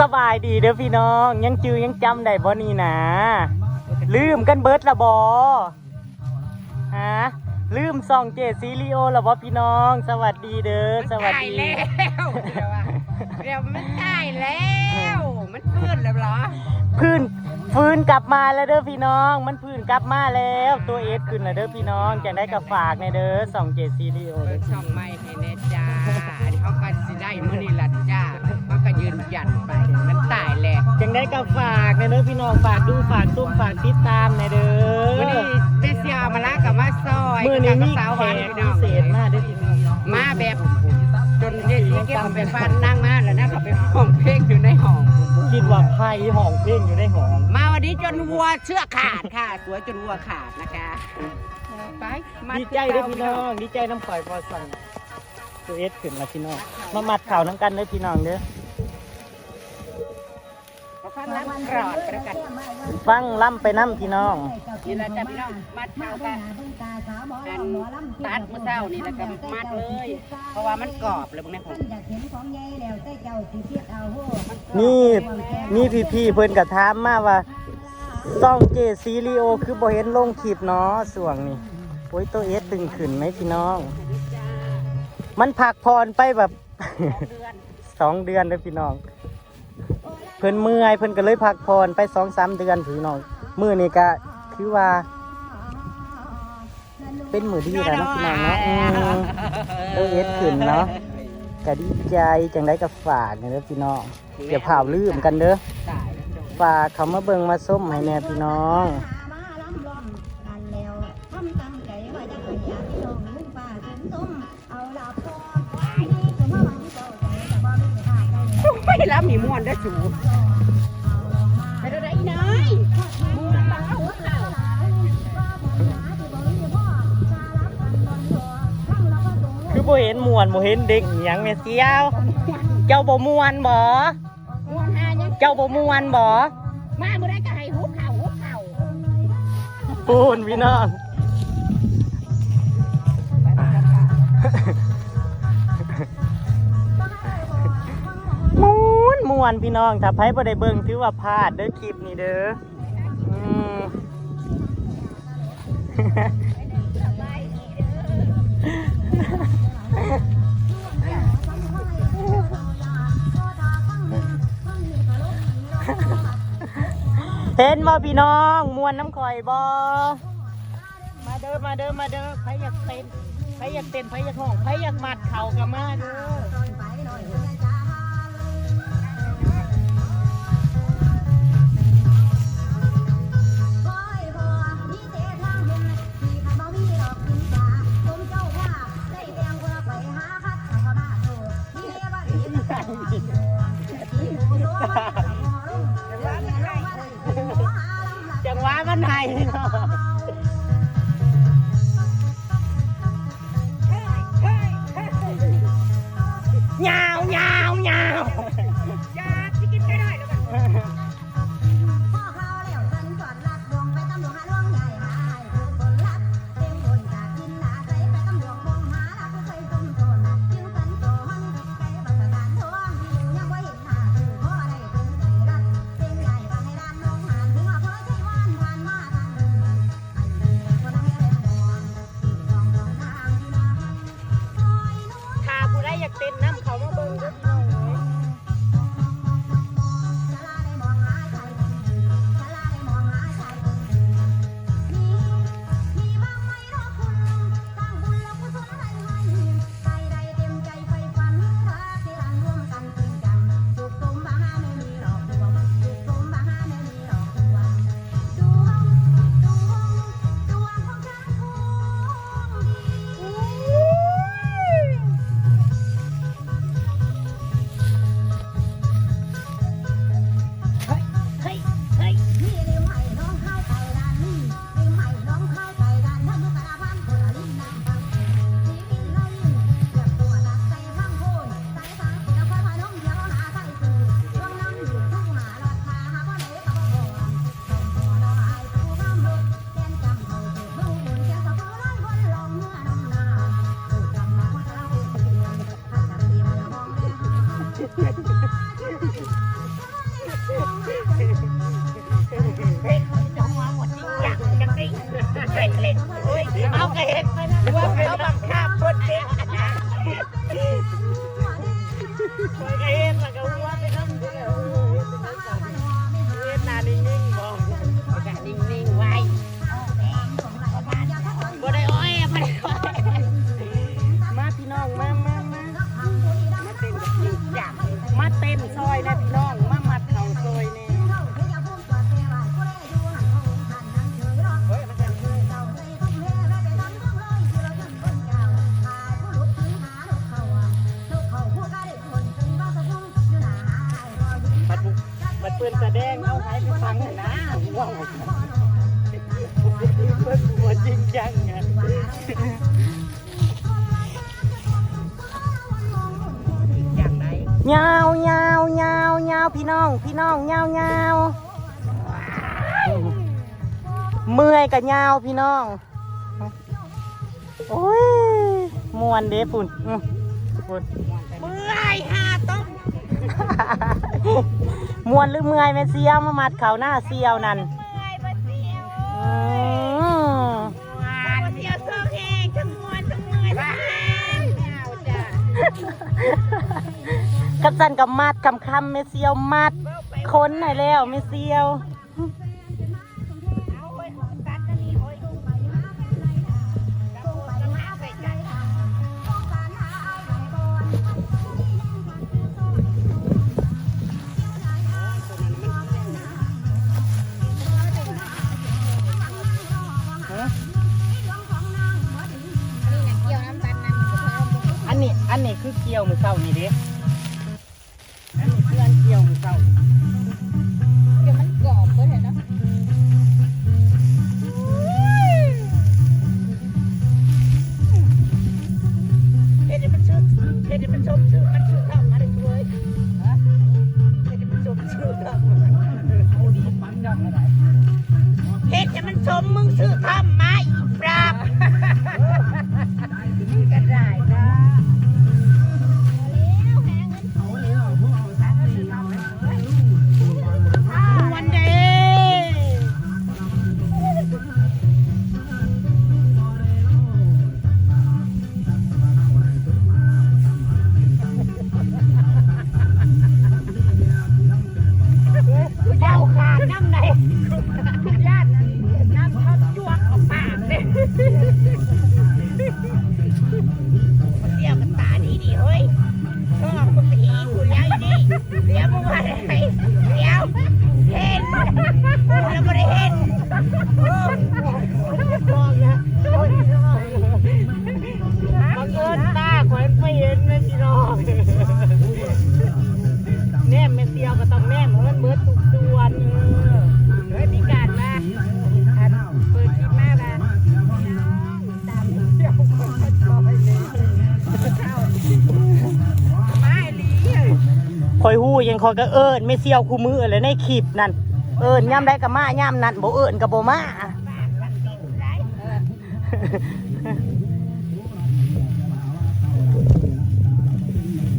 สบายดีเด้อพี่น้อง ยังจือยังจำได้บ่นี่นะ ลืมกันเบิดละบ่ฮะลืมซองเจซีรีโอละบ่พี่น้อง สวัสดีเด้อสวัสตายดี แล้วเดี๋ยวอะเดี๋ยวมันตายแล้ว มันเปื้อนแล้วเหรอพื้นฟื้นกลับมาแล้วเด้อพี่น้อง มันพื้นกลับมาแล้ว ตัวเอสขึ้นแล้วเด้อพี่น้องจะได้กับฝากในเด้อสองเจซีรีโอเปิดช่องใหม่ให้แน่จ้าอันนี้เขาก็สิได้มื้อนี้ล่ะจ้าเขาก็ยืนยันไป ได้กับฝากในเด้อพี่น้องฝากดูฝากตุ้มฝากติดตามในเด้อมื้อนี้เบสยามาลากับมาซอยมื่อนี้มีกับสาวแขหวานกพี่พิน้องเศษมากเด้อพี่น้องมาแบบจนเย็นที่เก็บไปฟันนั่งมาแล้วนะเขาไปห้องเพลงอยู่ในห้องคิดว่าไพ่ห้องเพลงอยู่ในห้องมาวันนี้จนวัวเชือกขาดค่ะ สวยจนวัวขาดนะคะไปมาดีใจเด้อพี่น้องดีใจน้ำข่อยพอสั่งตัวเอสขึ้นแล้วพี่น้องมามัดข่าวน้ำกันเด้อพี่น้องเด้อขอ ฟังรับกรอดกันแล้วกันฟังล่ำไปน้ำพี่น้อง นี่แหละจ้ะพี่น้องมัดเข้ากันอันตัดเมื่อเช้านี่แล้วก็มัดเลย เพราะว่ามันกรอบเลยพวกนี้ผมนี่นี่พี่พี่ๆเพิ่นกระทามมาว่าซ่องเจซีรีโอ คือบ่เห็นลงคลิปเนาะส่วงนี้โอ้ยตัวเอสตึงขึ้นไหมพี่น้อง มันพักพรไปแบบเดือนสองเดือนเลยพี่น้องเพิ่นเมื่อยเพิ่นก็เลยพักผ่อนไปสองสามเดือนพี่น้องมือนี่ก็คือว่า เป็นมือดีแล้วนะพี่น้องเนาะอืมเอเอสขึ้นเนาะก็ดีใจจังได้กับฝากเนี่ยเด้อพี่น้องอย่าเผาลืมกันเด้อฝากเขามาเบิ่งมาส้มให้แน่พี่น้องไม่รับมีม่วนได้จู คือบ่เห็นมวนบ่เห็นเด็กอหยังแม่เสียว เจ้าบ่มวนบ่ม่วนหายังเจ้าบ่มวนบ่มาเมื่อไรก็ให้หัวเข่าหัวเข่าปูนพี่น้องมวนมวนพี่น้องถ้าไผบ่ได้เบิ่งถือว่าพลาดเด้อคลิปนี้เด้ออืม เห็นบ่พี่น้องมวนน้ำข่อยบ่มาเด้อมาเด้อมาเด้อไผอยากเต้นไผอยากเต้นไผอยากห้องไผอยากมัดเข่ากับมาเด้อ จังหวะมันไหนเนาะ เอากระเห็นว่าเขาบังคับเพิ่นเด็กไอ้เอ็นมันก็หัวไปน้ำเดียเอ็นนานิ่งๆบอกนิ่งๆไว้บ่ได้อ้อยบ่ได้อ้อยมาพี่น้องมามามามาเต้นกับจริงจังมาเต้นซอยนะพี่น้องาวยาวพี่น้อง พี่น้องยาวยาวเมื่อยกับยาวพี่น้อง โอ้ยมวนเด้ปุ่นอื้อปุ่นเมื่อยหาต้มมวนหรือเมื่อยแม่เสียวมามัดเขาหน้าเสียวนั่นเมื่อยบ่เสียวอืมหวานเสียวเสื้อแห้งทั้งมวนทั้งเมื่อยทั้งแห้งไม่เอาจ้ะ กับสันกับมัดคำคำๆแม่เสียวมัดค้นให้แล้วแม่เสียวอันนี้โอ้ยแล้วโอ้ยมาใส่ใจอันนี้ อันนี้คือเกี่ยวมือเศร้านี่เด้ อันนี้คืออันเกี่ยวเศร้าเดี๋ยวมันกรอบก็เห็นนะเฮ็ดให้มันชื่อเฮ็ดมันชมชื่อมันชื่อทำมาได้ช่วยฮะเฮ็ดมันชมชื่อทำเฮ็ดให้มันชมมึงชื่อทำมาอี เดี๋ยวมึงมาได้เดี๋ยวเห็นแล้วไม่ได้เห็น ยหู้ยังคอยก็เอิญไม่เสียวคู่มือเลยในคลิปนั่นเอิญย่ำได้กับมาย่ำนั่นบ่เอิญกับบ่มา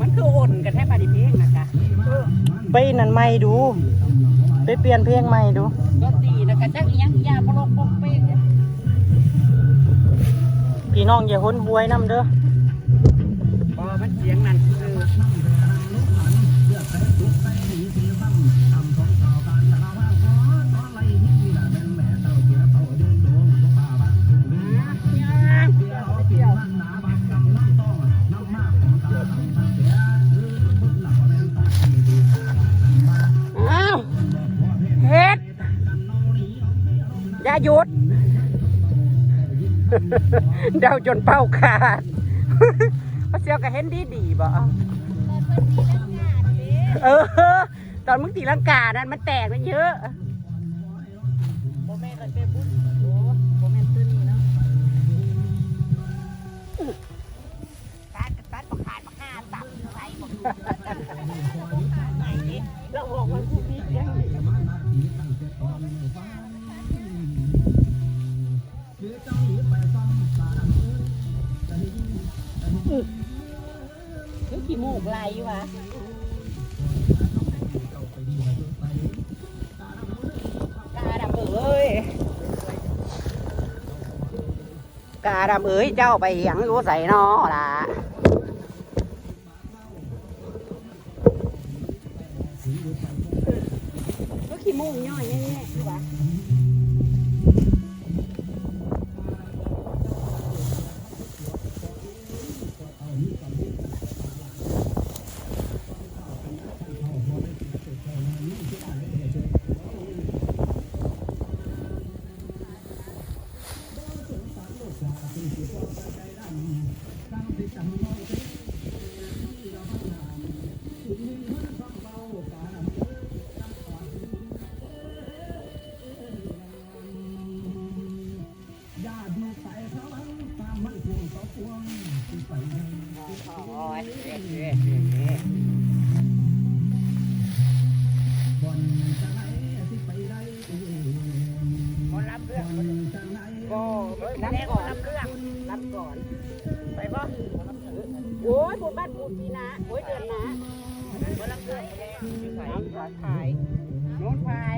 มันคืออ่อนกันแทบปฏิเพลงนะคะไปนั่นใหม่ดู ไปเปลี่ยนเพลงใหม่ดูก็ตีนะกะจักอีหยังอีหยาพะโลกปกเป้งเนี่ยพี่น้องอย่าห้นหวยน้ำเด้อพอมันเสียงนั่นคืออ้ อย่าหยุด เดาจนเป้าขาดพระเสียวก็เห็นดีดีบ่เออ ตอนมึงตีลังกานั้นมันแตกมันเยอะเต้บุญโอ้บ่แม่นตื้อนี่เนาระขาดประห้า ล้วบอกว่าผู้พี่ยังนี่ขี้มูกไหลวะตาดำเอ้ยกาดำเอ้ยเจ้าไปเหียงรู้ใส่นอล่ะก็ขี้มูกย่อยแน่ๆคือว่า บุญบ้านบุญทีนะโอ้ยเดือนนะคนรับเรื่องน้ำขายโน้นขาย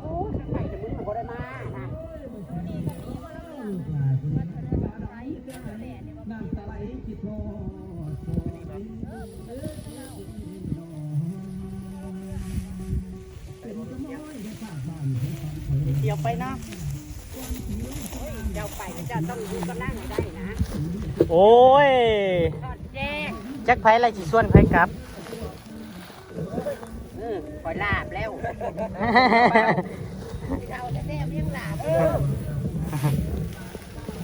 โอ้ยไปแต่มึงบ่ได้มานะเโอ้ยทอดแจ้งจักไผอะไรสิส่วนไผกลับเออคอยลาบแล้วเราจะแซ่บเลี้ยงหลานเออ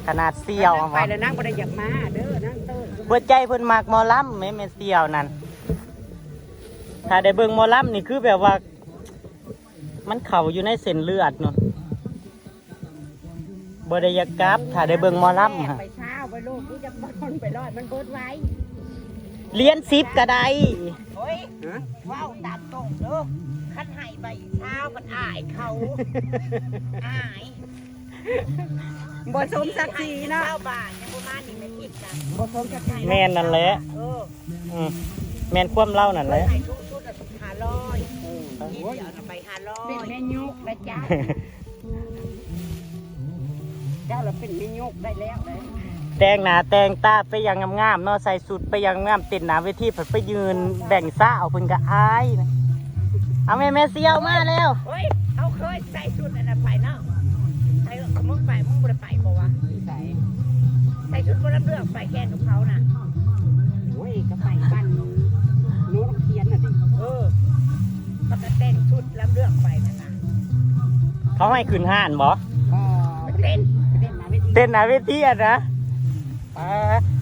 ขนาดเสี่ยวไปแล้วนั่งบ่ได้อยากมาเด้อนั่งเต้อหัวใจเพิ่นมักหมอลำแม่แม่เสี่ยวนั่นถ้าได้เบิ่งหมอลำนี่คือแบบว่า มันเข้าอยู่ในเส้นเลือดเนาะบ่ได้อยากกลับถ้าได้เบิ่งหมอลำฮะ ไปเช้าไปลูกกูจะบอลไปรอดมันเบิดไว้เรียนสิบก็ได้เฮ้ยว้าวตามตรงเด้อขั้นให้ไปเช้ามันอายเขาอายบ่สมศักดิ์ศรีนะเช้าบายยังประมาณนี้ไม่คิดกันบ่สมศักดิ์ศรีแมนนั่นแหละแมนความเล่านั่นแหละให้ทุกชุดห้าร้อยนี่เดี๋ยวไปห้าร้อยเป็นแม่ยุกนะจ๊ะเจ้าเราเป็นแม่ยุกได้แล้วเด้อ แต่งหน้าแต่งตาไปอยังงามๆเนาะใส่สุดไปอยังงามเต้นหน้าเวทีเพิ่นไปยืนแบ่งซ่าเอาเพิ่นก็อายนะเอาแม่แม่เสี่ยวมาแล้วเฮ้ยเขาเคยใส่ชุดอันนั้นไปเนาะไอ้มึงไปมึงบ่ได้ไปบ่วะใส่ใส่ชุดบ่รับเลือกไปแข่งกับเขาน่ะโอ้ยก็ไปบ้านโน้นเขียนน่ะดิเออเขาจะแต่งชุดรับเลือกไปนั่นน่ะเขาให้ขึ้นห้านบ่ก็เต้นเต้นมาเวทีเต้นหน้าเวทีอะนะ อ่า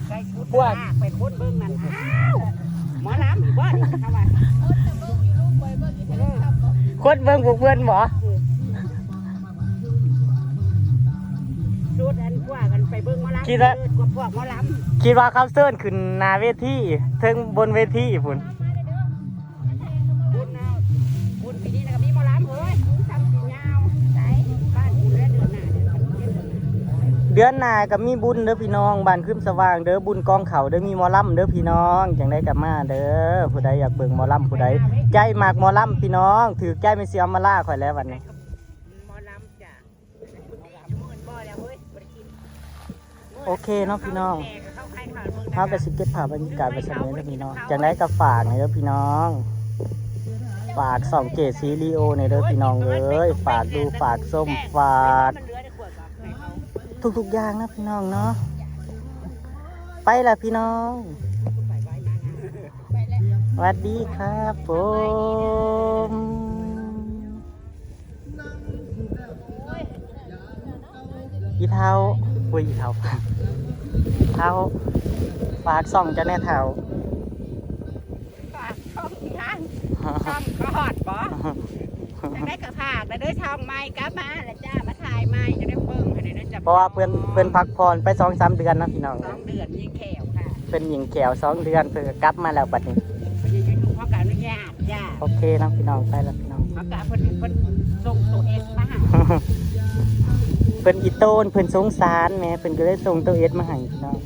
ใส่ชุดพวกลาไปโคตรเบิ่งนั่นอ้าวหมอลำอีกบ่นี่เขาว่าคนเบิ่งพวกเพื่อนบ่ชุดอันกว่ากันไปเบิ่งหมอคิดว่าเลิศกว่าพวกหมอลคิดว่าเขาเซิร์นขึ้นนาเวทีถึงบนเวทีพุ่นบุญเอาบุญปีนี้นะมีมอลำเฮ้ย ดือนหน้าก็มีบุญเด้อพี่น้องบ้านขึ้นสว่างเด้อบุญกองเขาเด้อมีหมอลำเด้อพี่น้องจังได้กับมาเด้อผู้ใดอยากเบิ่งหมอลำผู้ใดใจมากหมอลำพี่น้อง ถือใจไม่เสียมาล่าข่อยแล้ววันนี้หมอลำจ้ะโอเคเนาะพี่น้องเขาใครข่าวเมืองภาพกระสิเก็บภาพบรรยากาศไปสมัยเด้อพี่น้องจังได้ก็ฝากในเด้อพี่น้องฝากสองเกตซีรีโอในเด้อพี่น้องเอ้ยฝากดูฝากส้มฝาก ทุกๆอย่างนะพี่น้องเนาะไปละพี่น้องสวัสดีครับผมอีเท้าอุ้ยอีเท้าเท้าฝากส่องจะแน่เท้าฝากช่องทางช่องกอดบ่จะได้กระพากแล้วด้วยช่องไม้กลับมาแล้วจ้ามาถ่ายไม้จะได้เบิ่ง ให้ได้จ้ะเพราะว่าเพื่อนเพื่อนพักผ่อนไปสองสามเดือนนะพี่น้องสองเดือนยิงแขวค่ะเพื่อนหญิงแขวสองเดือนเพื่อนก็กลับมาแล้วบัดนี้พยายามดูเขาการอนุญาตจ้าโอเคนะพี่น้องไปแล้วพี่น้องเขาการเพิ่นเพิ่นส่งตัวเอสมาให้เพิ่นอีโต้นเพิ่นสงสารแหม่เพิ่นก็เลยส่งตัวเอสมาให้พี่น้อง